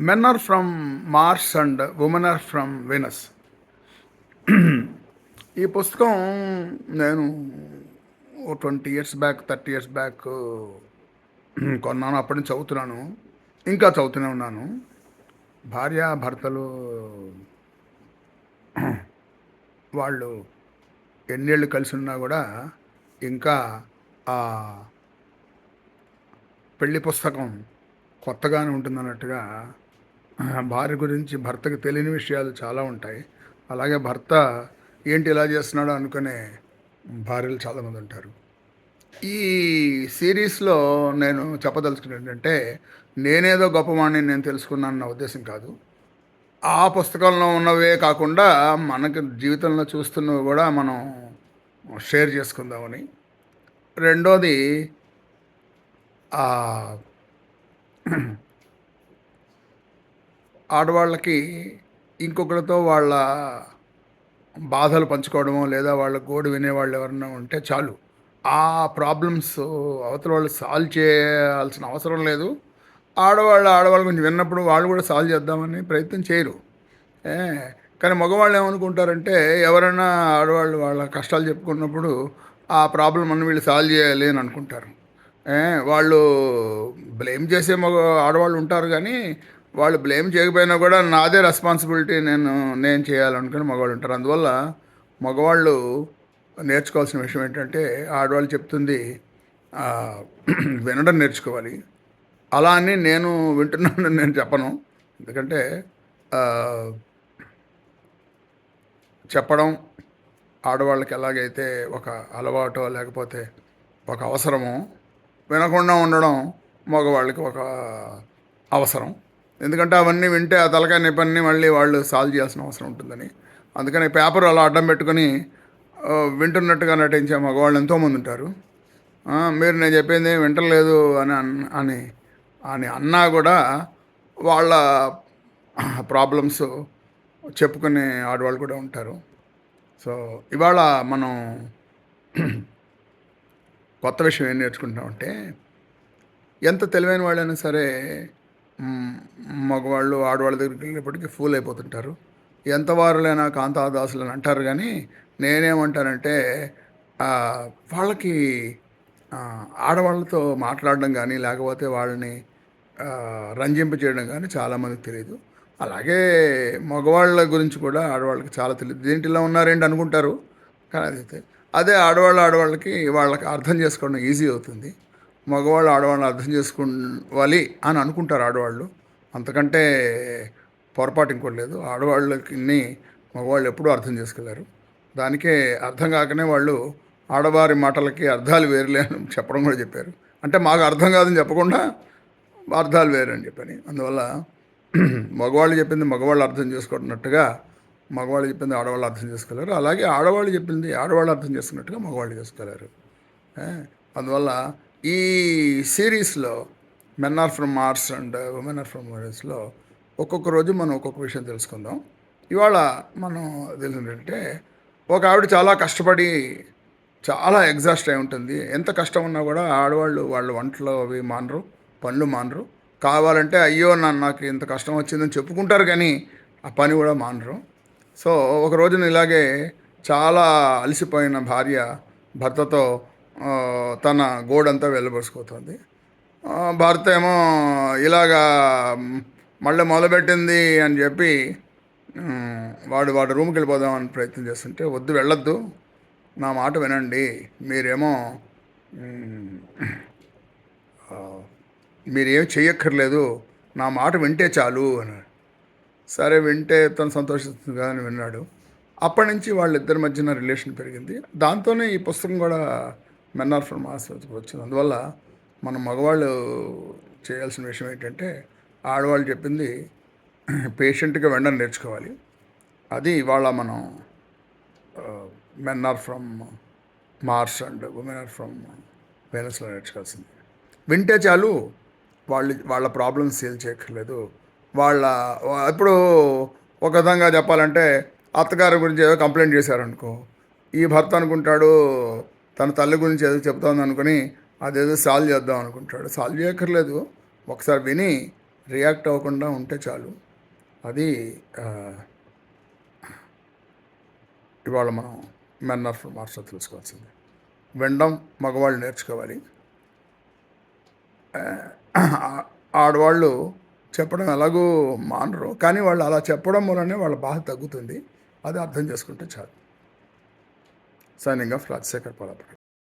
Men are from Mars and women are from Venus ఈ పుస్తకం నేను twenty years back thirty years back కొన్నాను. అప్పటి నుంచి చదువుతున్నాను. ఇంకా చదువుతూనే ఉన్నాను. భార్య భర్తలు వాళ్ళు ఎన్నేళ్ళు కలిసి ఉన్నా కూడా ఇంకా ఆ పెళ్ళి పుస్తకం కొత్తగానే ఉంటుందన్నట్టుగా అన్నట్టుగా భార్య గురించి భర్తకు తెలియని విషయాలు చాలా ఉంటాయి. అలాగే భర్త ఏంటి ఇలా చేస్తున్నాడో అనుకునే భార్యలు చాలామంది ఉంటారు. ఈ సిరీస్లో నేను చెప్పదలుచుకున్నది ఏంటంటే నేనేదో గొప్పవాణ్ణి నేను తెలుసుకున్నాను నా ఉద్దేశం కాదు. ఆ పుస్తకంలో ఉన్నవే కాకుండా మనకు జీవితంలో చూస్తున్నవి కూడా మనం షేర్ చేసుకుందామని. రెండోది ఆడవాళ్ళకి ఇంకొకరితో వాళ్ళ బాధలు పంచుకోవడమో లేదా వాళ్ళ గోడు వినేవాళ్ళు ఎవరన్నా ఉంటే చాలు. ఆ ప్రాబ్లమ్స్ అవతల వాళ్ళు సాల్వ్ చేయాల్సిన అవసరం లేదు. ఆడవాళ్ళు ఆడవాళ్ళు కొంచెం విన్నప్పుడు వాళ్ళు కూడా సాల్వ్ చేద్దామని ప్రయత్నం చేయరు. కానీ మగవాళ్ళు ఏమనుకుంటారంటే ఎవరైనా ఆడవాళ్ళు వాళ్ళ కష్టాలు చెప్పుకున్నప్పుడు ఆ ప్రాబ్లం అన్ని వీళ్ళు సాల్వ్ చేయాలి అని అనుకుంటారు వాళ్ళు బ్లేమ్ చేసే మగ ఆడవాళ్ళు ఉంటారు కానీ వాళ్ళు బ్లేమ్ చేయకపోయినా కూడా నాదే రెస్పాన్సిబిలిటీ నేను నేను చేయాలనుకుని మగవాళ్ళు ఉంటారు. అందువల్ల మగవాళ్ళు నేర్చుకోవాల్సిన విషయం ఏంటంటే ఆడవాళ్ళు చెప్తుంది వినడం నేర్చుకోవాలి. అలా అని నేను వింటున్నాను నేను చెప్పను. ఎందుకంటే చెప్పడం ఆడవాళ్ళకి ఎలాగైతే ఒక అలవాటో లేకపోతే ఒక అవసరమో వినకుండా ఉండడం మగవాళ్ళకి ఒక అవసరం. ఎందుకంటే అవన్నీ వింటే ఆ తలకాయ నిపన్ని మళ్ళీ వాళ్ళు సాల్వ్ చేయాల్సిన అవసరం ఉంటుందని. అందుకని పేపర్ అలా అడ్డం పెట్టుకొని వింటున్నట్టుగా నటించే మగవాళ్ళు ఎంతోమంది ఉంటారు. మీరు నేను చెప్పింది వింటలేదు అని అన్- అని అని అన్నా కూడా వాళ్ళ ప్రాబ్లమ్స్ చెప్పుకునే ఆడవాళ్ళు కూడా ఉంటారు. సో ఇవాళ మనం కొత్త విషయం ఏం నేర్చుకుంటామంటే ఎంత తెలివైన వాళ్ళైనా సరే మగవాళ్ళు ఆడవాళ్ళ దగ్గరికి వెళ్ళినప్పటికీ ఫూల్ అయిపోతుంటారు. ఎంత వారులైనా కాంతాదాసులు అని అంటారు కానీ నేనేమంటానంటే వాళ్ళకి ఆడవాళ్ళతో మాట్లాడడం కానీ లేకపోతే వాళ్ళని రంజింప చేయడం కానీ చాలామందికి తెలియదు అలాగే మగవాళ్ళ గురించి కూడా ఆడవాళ్ళకి చాలా తెలియదు దేంటిలో ఉన్నారేంటి అనుకుంటారు? కానీ అదైతే అదే ఆడవాళ్ళు ఆడవాళ్ళకి వాళ్ళకి అర్థం చేసుకోవడం ఈజీ అవుతుంది. మగవాళ్ళు ఆడవాళ్ళని అర్థం చేసుకోవాలి అని అనుకుంటారు ఆడవాళ్ళు. అంతకంటే పొరపాటు ఇంకోటి లేదు. ఆడవాళ్ళకి మగవాళ్ళు ఎప్పుడూ అర్థం చేసుకోలేరు. దానికే అర్థం కాకనే వాళ్ళు ఆడవారి మాటలకి అర్థాలు వేరులే అని చెప్పడం కూడా చెప్పారు. అంటే మాకు అర్థం కాదని చెప్పకుండా అర్థాలు వేరు అని చెప్పని. అందువల్ల మగవాళ్ళు చెప్పింది మగవాళ్ళు అర్థం చేసుకున్నట్టుగా మగవాళ్ళు చెప్పింది ఆడవాళ్ళు అర్థం చేసుకోలేరు. అలాగే ఆడవాళ్ళు చెప్పింది ఆడవాళ్ళు అర్థం చేసుకున్నట్టుగా మగవాళ్ళు చేసుకోలేరు. అందువల్ల ఈ సిరీస్లో men are from Mars and women are from మార్స్లో ఒక్కొక్క రోజు మనం ఒక్కొక్క విషయం తెలుసుకుందాం. ఇవాళ మనం తెలిసిందంటే ఒక ఆవిడ చాలా కష్టపడి చాలా ఎగ్జాస్ట్ అయి ఉంటుంది. ఎంత కష్టం ఉన్నా కూడా ఆడవాళ్ళు వాళ్ళ వంటలు అవి మానరు పనులు మానరు. కావాలంటే అయ్యో నన్ను నాకు ఇంత కష్టం వచ్చిందని చెప్పుకుంటారు కానీ ఆ పని కూడా మానరు. సో ఒక రోజున ఇలాగే చాలా అలసిపోయిన భార్య భర్తతో తన గోడంతా వెళ్ళబోసుకుపోతుంది భారత్ భర్త ఏమో ఇలాగా మళ్ళీ మొదలుపెట్టింది అని చెప్పి వాడు వాడు రూమ్కి వెళ్ళిపోదామని ప్రయత్నం చేస్తుంటే వద్దు వెళ్ళొద్దు నా మాట వినండి మీరేమో మీరేం చెయ్యక్కర్లేదు నా మాట వింటే చాలు అన్నాడు సరే వింటే తను సంతోషిస్తుంది కదా అని విన్నాడు. అప్పటి నుంచి వాళ్ళిద్దరి మధ్యన రిలేషన్ పెరిగింది. దాంతోనే ఈ పుస్తకం కూడా మెన్ ఆర్ ఫ్రమ్ ఆసుపత్రికి వచ్చింది. అందువల్ల మన మగవాళ్ళు చేయాల్సిన విషయం ఏంటంటే ఆడవాళ్ళు చెప్పింది పేషెంట్గా వెంటనే నేర్చుకోవాలి. అది ఇవాళ మనం men are from Mars and women are from వెనస్లో నేర్చుకోవాల్సింది. వింటే చాలు వాళ్ళు వాళ్ళ ప్రాబ్లమ్స్ సేల్ చేయక్కర్లేదు. వాళ్ళ ఇప్పుడు ఒక విధంగా చెప్పాలంటే అత్తగారి గురించి ఏదో కంప్లైంట్ చేశారనుకో ఈ భర్త అనుకుంటాడు తన తల్లి గురించి ఏదో చెప్తోంది అనుకుని అదేదో సాల్వ్ చేద్దాం అనుకుంటాడు. సాల్వ్ చేయక్కర్లేదు. ఒకసారి విని రియాక్ట్ అవ్వకుండా ఉంటే చాలు. అది ఇవాళ మనం మెన్ ఆఫ్ మాస్టర్ తెలుసుకోవాల్సింది. వినడం మగవాళ్ళు నేర్చుకోవాలి. ఆడవాళ్ళు చెప్పడం ఎలాగో మానరు. కానీ వాళ్ళు అలా చెప్పడం వల్లనే వాళ్ళ బాధ తగ్గుతుంది. అది అర్థం చేసుకుంటే చాలు. Signing off Rajasekhar పదాపతి